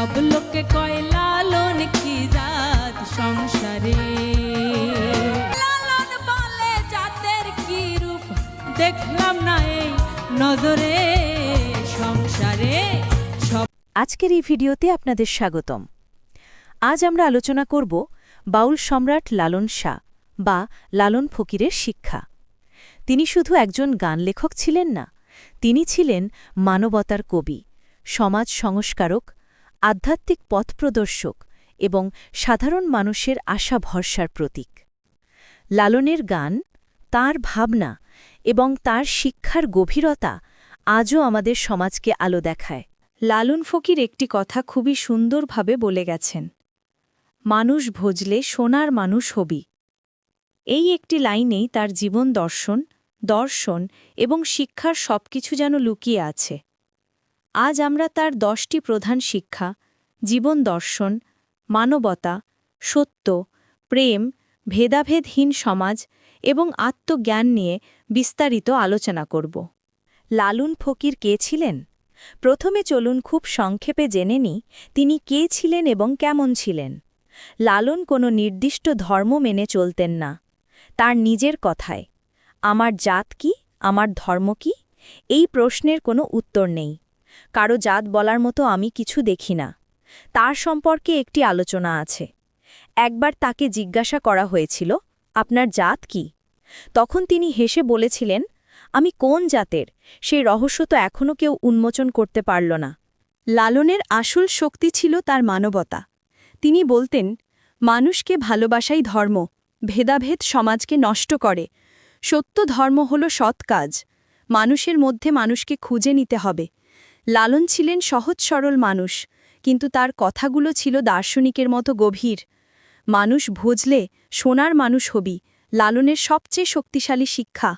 সব লোকে কয়, লালন কি জাত সংসারে? লালন বলে জাতের কি রূপ? দেখলাম না এই নজরে সংসারে আজকের এই ভিডিওতে আপনাদের স্বাগতম। আজ আমরা আলোচনা করব বাউল সম্রাট লালন শাহ বা লালন ফকিরের শিক্ষা। তিনি শুধু একজন গান লেখক ছিলেন না, তিনি ছিলেন মানবতার কবি, সমাজ সংস্কারক আধ্যাত্মিক পথপ্রদর্শক এবং সাধারণ মানুষের আশা ভরসার প্রতীক। লালনের গান, তার ভাবনা এবং তার শিক্ষার গভীরতা আজও আমাদের সমাজকে আলো দেখায়। লালন ফকির একটি কথা খুবই সুন্দরভাবে বলে গেছেন, মানুষ ভজলে সোনার মানুষ হবি। এই একটি লাইনেই তার জীবন দর্শন দর্শন এবং শিক্ষার সবকিছু যেন লুকিয়ে আছে। আজ আমরা তার দশটি প্রধান শিক্ষা, জীবন দর্শন, মানবতা, সত্য, প্রেম, ভেদাভেদহীন সমাজ এবং আত্মজ্ঞান নিয়ে বিস্তারিত আলোচনা করব। লালুন ফকির কে ছিলেন? প্রথমে চলুন খুব সংক্ষেপে জেনে নিই তিনি কে ছিলেন এবং কেমন ছিলেন। লালন কোনো নির্দিষ্ট ধর্ম মেনে চলতেন না। তার নিজের কথায়, আমার জাত কি? আমার ধর্ম কি? এই প্রশ্নের কোনো উত্তর নেই। কারও জাত বলার মতো আমি কিছু দেখি না। তার সম্পর্কে একটি আলোচনা আছে। একবার তাকে জিজ্ঞাসা করা হয়েছিল, আপনার জাত কি? তখন তিনি হেসে বলেছিলেন, আমি কোন জাতের? সেই রহস্য তো এখনও কেউ উন্মোচন করতে পারল না। লালনের আসল শক্তি ছিল তার মানবতা। তিনি বলতেন, মানুষকে ভালোবাসাই ধর্ম, ভেদাভেদ সমাজকে নষ্ট করে। সত্য ধর্ম হল সৎ কাজ। মানুষের মধ্যে মানুষকে খুঁজে নিতে হবে। লালন ছিলেন সহজ সরল মানুষ, কিন্তু তার কথাগুলো ছিল দার্শনিকের মতো গভীর। মানুষ ভোজলে, সোনার মানুষ হবি, লালনের সবচেয়ে শক্তিশালী শিক্ষা।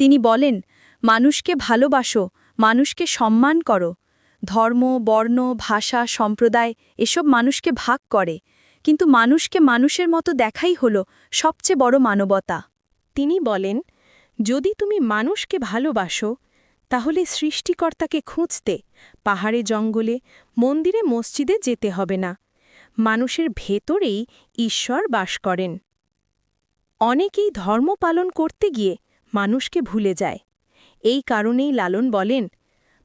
তিনি বলেন, মানুষকে ভালোবাসো, মানুষকে সম্মান করো। ধর্ম, বর্ণ, ভাষা, সম্প্রদায়, এসব মানুষকে ভাগ করে। কিন্তু মানুষকে মানুষের মতো দেখাই হল সবচেয়ে বড় মানবতা। তিনি বলেন, যদি তুমি মানুষকে ভালোবাসো তাহলে সৃষ্টিকর্তাকে খুঁজতে, পাহাড়ে জঙ্গলে, মন্দিরে মসজিদে যেতে হবে না। মানুষের ভেতরেই ঈশ্বর বাস করেন। অনেকেই ধর্ম পালন করতে গিয়ে মানুষকে ভুলে যায়। এই কারণেই লালন বলেন,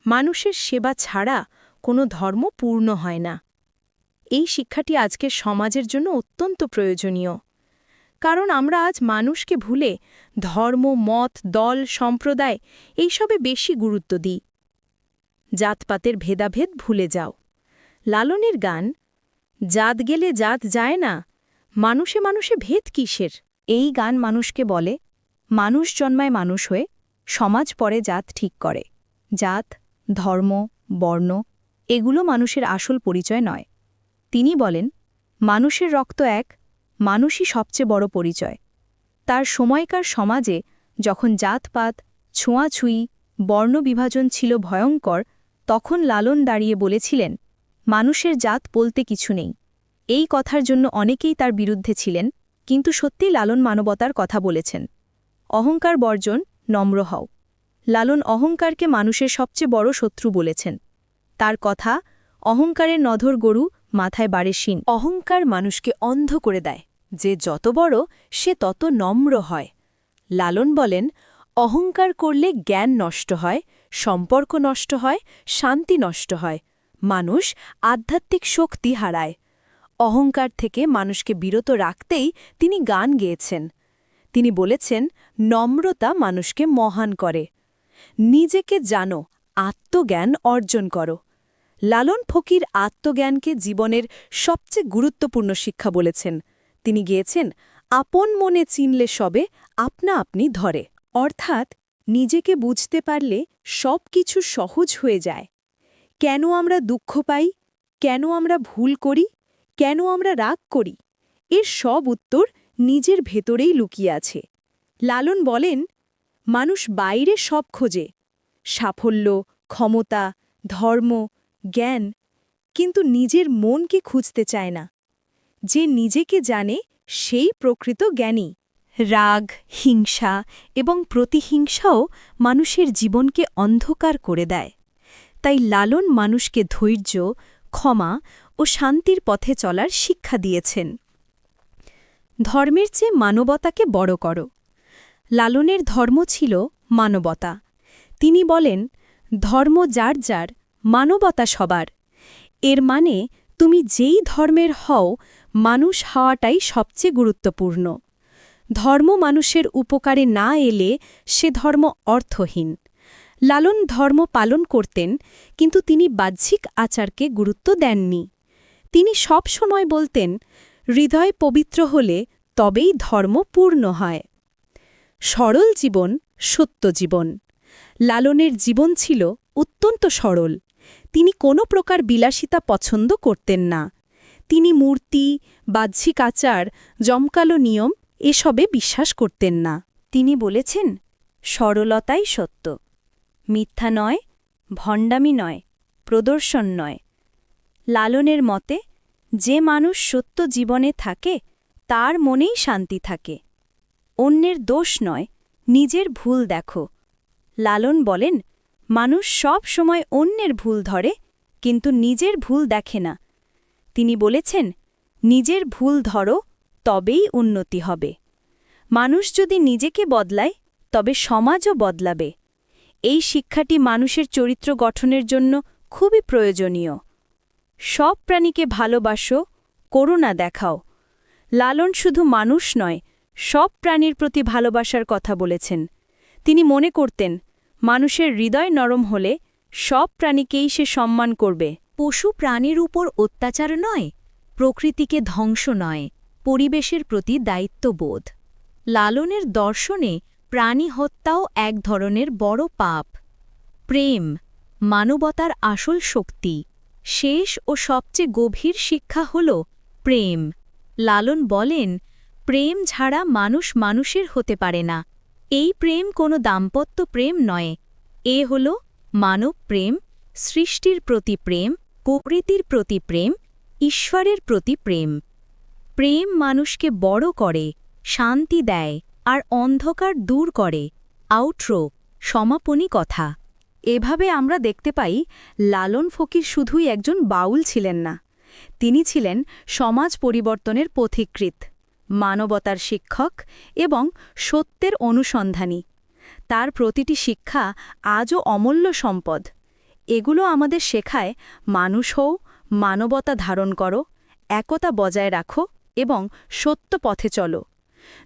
মানুষের সেবা ছাড়া কোনো ধর্ম পূর্ণ হয় না। এই শিক্ষাটি আজকের সমাজের জন্য অত্যন্ত প্রয়োজনীয়। কারণ আমরা আজ মানুষকে ভুলে ধর্ম, মত, দল, সম্প্রদায় এইসবে বেশি গুরুত্ব দিই। জাতপাতের ভেদাভেদ ভুলে যাও। লালনের গান, জাত গেলে জাত যায় না, মানুষে মানুষে ভেদ কিসের? এই গান মানুষকে বলে, মানুষ জন্মায় মানুষ হয়ে, সমাজ পরে জাত ঠিক করে। জাত, ধর্ম, বর্ণ, এগুলো মানুষের আসল পরিচয় নয়। তিনি বলেন, মানুষের রক্ত এক মানুষই সবচেয়ে বড় পরিচয়। তার সময়কার সমাজে যখন জাতপাত, ছোঁয়াছুঁই, বর্ণবিভাজন ছিল ভয়ঙ্কর, তখন লালন দাঁড়িয়ে বলেছিলেন, মানুষের জাত বলতে কিছু নেই। এই কথার জন্য অনেকেই তার বিরুদ্ধে ছিলেন, কিন্তু সত্যি লালন মানবতার কথা বলেছেন। অহংকার বর্জন, নম্র হও। লালন অহংকারকে মানুষের সবচেয়ে বড় শত্রু বলেছেন। তার কথা, অহংকারের নধর গরু মাথায় বাড়ে শিন অহংকার মানুষকে অন্ধ করে দেয়। যে যত বড়, সে তত নম্র হয়। লালন বলেন, অহংকার করলে জ্ঞান নষ্ট হয়, সম্পর্ক নষ্ট হয়, শান্তি নষ্ট হয়, মানুষ আধ্যাত্মিক শক্তি হারায়। অহংকার থেকে মানুষকে বিরত রাখতেই তিনি গান গেয়েছেন। তিনি বলেছেন, নম্রতা মানুষকে মহান করে। নিজেকে জানো, আত্মজ্ঞান অর্জন করো। লালন ফকির আত্মজ্ঞানকে জীবনের সবচেয়ে গুরুত্বপূর্ণ শিক্ষা বলেছেন। তিনি গিয়েছেন, আপন মনে চিনলে সবে আপনা আপনি ধরে। অর্থাৎ, নিজেকে বুঝতে পারলে সব কিছু সহজ হয়ে যায়। কেন আমরা দুঃখ পাই? কেন আমরা ভুল করি? কেন আমরা রাগ করি? এর সব উত্তর নিজের ভেতরেই লুকিয়ে আছে। লালন বলেন, মানুষ বাইরে সব খোঁজে। সাফল্য, ক্ষমতা, ধর্ম, জ্ঞান, কিন্তু নিজের মনকে খুঁজতে চায় না। যে নিজেকে জানে, সেই প্রকৃত জ্ঞানী। রাগ, হিংসা এবং প্রতিহিংসাও মানুষের জীবনকে অন্ধকার করে দেয়। তাই লালন মানুষকে ধৈর্য, ক্ষমা ও শান্তির পথে চলার শিক্ষা দিয়েছেন। ধর্মের চেয়ে মানবতাকে বড় করো। লালনের ধর্ম ছিল মানবতা। তিনি বলেন, ধর্ম যার যার, মানবতা সবার। এর মানে তুমি যেই ধর্মের হও মানুষ হওয়াটাই সবচেয়ে গুরুত্বপূর্ণ। ধর্ম মানুষের উপকারে না এলে সে ধর্ম অর্থহীন। লালন ধর্ম পালন করতেন, কিন্তু তিনি বাহ্যিক আচারকে গুরুত্ব দেননি। তিনি সব সময় বলতেন, হৃদয় পবিত্র হলে তবেই ধর্ম পূর্ণ হয়। সরল জীবন সত্য জীবন। লালনের জীবন ছিল অত্যন্ত সরল। তিনি কোনো প্রকার বিলাসিতা পছন্দ করতেন না। তিনি মূর্তি, বাহ্যিক আচার, জমকালো নিয়ম এসবে বিশ্বাস করতেন না। তিনি বলেছেন, সরলতাই সত্য। মিথ্যা নয়, ভণ্ডামি নয়, প্রদর্শন নয়। লালনের মতে, যে মানুষ সত্য জীবনে থাকে, তার মনেই শান্তি থাকে। অন্যের দোষ নয়, নিজের ভুল দেখো। লালন বলেন, মানুষ সব সময় অন্যের ভুল ধরে, কিন্তু নিজের ভুল দেখে না। তিনি বলেছেন, নিজের ভুল ধরো, তবেই উন্নতি হবে। মানুষ যদি নিজেকে বদলায়, তবে সমাজও বদলাবে। এই শিক্ষাটি মানুষের চরিত্র গঠনের জন্য খুবই প্রয়োজনীয়। সব প্রাণীকে ভালোবাসো, করুণা দেখাও। লালন শুধু মানুষ নয়, সব প্রাণীর প্রতি ভালোবাসার কথা বলেছেন। তিনি মনে করতেন, মানুষের হৃদয় নরম হলে সব প্রাণীকেই সে সম্মান করবে। পশু প্রাণীর উপর অত্যাচার নয়, প্রকৃতিকে ধ্বংস নয়, পরিবেশের প্রতি দায়িত্ববোধ। লালনের দর্শনে প্রাণী হত্যাও এক ধরনের বড় পাপ। প্রেম, মানবতার আসল শক্তি। শেষ ও সবচেয়ে গভীর শিক্ষা হল প্রেম। লালন বলেন, প্রেম ছাড়া মানুষ মানুষের হতে পারে না। এই প্রেম কোনো দাম্পত্য প্রেম নয়। এ হল মানব প্রেম, সৃষ্টির প্রতি প্রেম প্রকৃতির প্রতি প্রেম, ঈশ্বরের প্রতি প্রেম। প্রেম মানুষকে বড় করে, শান্তি দেয় আর অন্ধকার দূর করে। আউট্রো সমাপনী কথা। এভাবে আমরা দেখতে পাই, লালন ফকির শুধুই একজন বাউল ছিলেন না। তিনি ছিলেন সমাজ পরিবর্তনের পথিকৃত মানবতার শিক্ষক এবং সত্যের অনুসন্ধানী। তার প্রতিটি শিক্ষা আজও অমূল্য সম্পদ। এগুলো আমাদের শেখায় মানুষ হও, মানবতা ধারণ করো, একতা বজায় রাখো এবং সত্য পথে চলো।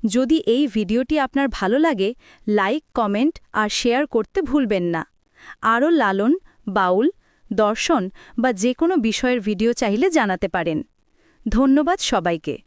যদি এই ভিডিওটি আপনার ভালো লাগে, লাইক, কমেন্ট আর শেয়ার করতে ভুলবেন না। আরও লালন, বাউল, দর্শন বা যে কোনো বিষয়ের ভিডিও চাইলে জানাতে পারেন। ধন্যবাদ সবাইকে।